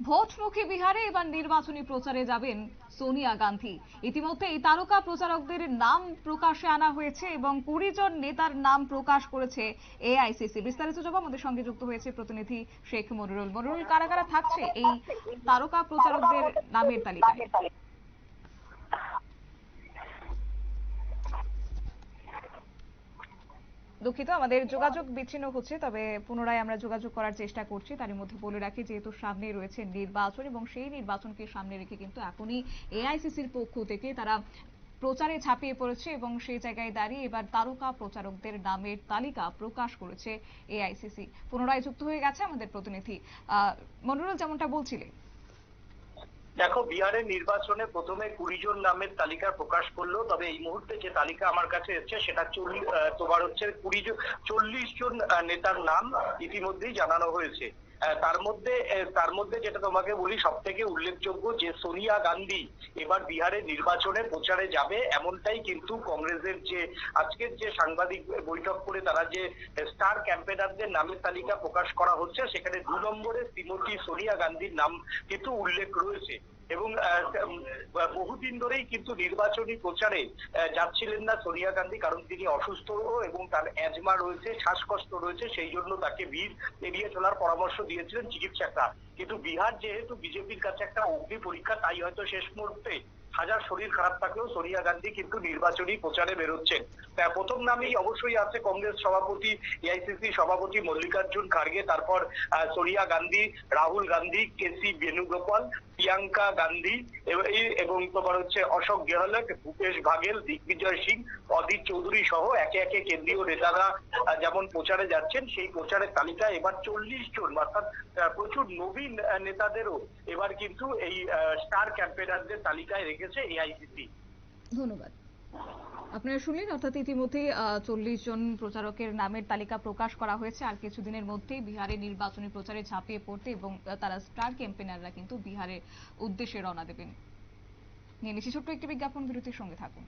ভোটমুখী বিহারে এবার নির্বাচনী প্রচারে যাবেন সোনিয়া গান্ধী। ইতিমধ্যে এই তারকা প্রচারকদের নাম প্রকাশে আনা হয়েছে এবং কুড়ি জন নেতার নাম প্রকাশ করেছে এআইসিসি। বিস্তারিত জবাব আমাদের সঙ্গে যুক্ত হয়েছে প্রতিনিধি শেখ মনিরুল। মনিরুল, কারা কারা থাকছে এই তারকা প্রচারকদের নামের তালিকায়? দুঃখিত, আমাদের যোগাযোগ বিচ্ছিন্ন হচ্ছে, তবে পুনরায় আমরা যোগাযোগ করার চেষ্টা করছি। তার মধ্যে বলে রাখি, যেহেতু সামনে রয়েছে নির্বাচন এবং সেই নির্বাচনকে সামনে রেখে কিন্তু এখনই এআইসিসির পক্ষ থেকে তারা প্রচারে ঝাঁপিয়ে পড়েছে এবং সেই জায়গায় দাঁড়িয়ে এবার তারকা প্রচারকদের নামের তালিকা প্রকাশ করেছে এআইসিসি। পুনরায় যুক্ত হয়ে গেছে আমাদের প্রতিনিধি। মনিরুল, যেমনটা বলছিলে দেখো, বিহারের নির্বাচনে প্রথমে কুড়ি জন নামের তালিকা প্রকাশ করল, তবে এই মুহূর্তে যে তালিকা আমার কাছে এসছে, সেটা তোমার হচ্ছে কুড়ি জন, চল্লিশ জন নেতার নাম ইতিমধ্যেই জানানো হয়েছে। তার মধ্যে তার মধ্যে যেটা তোমাকে বলি সব থেকে উল্লেখযোগ্য যে সোনিয়া গান্ধী এবার বিহারের নির্বাচনে প্রচারে যাবে, এমনটাই কিন্তু কংগ্রেসের যে, আজকের যে সাংবাদিক বৈঠক করে তারা যে স্টার ক্যাম্পেনারদের নামের তালিকা প্রকাশ করা হচ্ছে, সেখানে দু নম্বরে শ্রীমতী সোনিয়া গান্ধীর নাম কিন্তু উল্লেখ রয়েছে। এবং বহুদিন ধরেই কিন্তু নির্বাচনী প্রচারে যাচ্ছিলেন না সোনিয়া গান্ধী কারণ তিনি অসুস্থ এবং তার অ্যাজমা রয়েছে, শ্বাসকষ্ট রয়েছে, সেই জন্য তাকে ভিড় এড়িয়ে চলার পরামর্শ দিয়েছিলেন চিকিৎসকরা। কিন্তু বিহার যেহেতু বিজেপির কাছে একটা অগ্নি পরীক্ষা, তাই হয়তো শেষ মুহূর্তে হাজার শরীর খারাপ থাকলেও সোনিয়া গান্ধী কিন্তু নির্বাচনী প্রচারে বেরোচ্ছেন। প্রথম নামেই অবশ্যই আছে কংগ্রেস সভাপতি এআইসিসি সভাপতি মল্লিকার্জুন খার্গে, তারপর সোনিয়া গান্ধী, রাহুল গান্ধী কেসি বেণুগোপাল, প্রিয়াঙ্কা গান্ধী এবং তোমার হচ্ছে অশোক গেহলট, ভূপেশ বাঘেল দিগ্বিজয় সিং অধীর চৌধুরী সহ একে একে কেন্দ্রীয় নেতারা যেমন প্রচারে যাচ্ছেন, সেই প্রচারের তালিকায় এবার চল্লিশ জন, অর্থাৎ প্রচুর নবীন নেতাদেরও এবার কিন্তু এই স্টার ক্যাম্পেনারদের তালিকায় রেখেছে এআইসিসি ধন্যবাদ। আপনারা শুনলেন, অর্থাৎ ইতিমধ্যে চল্লিশ জন প্রচারকের নামের তালিকা প্রকাশ করা হয়েছে। আর কিছুদিনের মধ্যেই বিহারে নির্বাচনী প্রচারে ঝাঁপিয়ে পড়তে এবং তারা স্টার ক্যাম্পেনাররা কিন্তু বিহারের উদ্দেশ্যে রওনা দেবেন। নিয়ে নিচ্ছি ছোট্ট একটি বিজ্ঞাপন, বিরতির সঙ্গে থাকুন।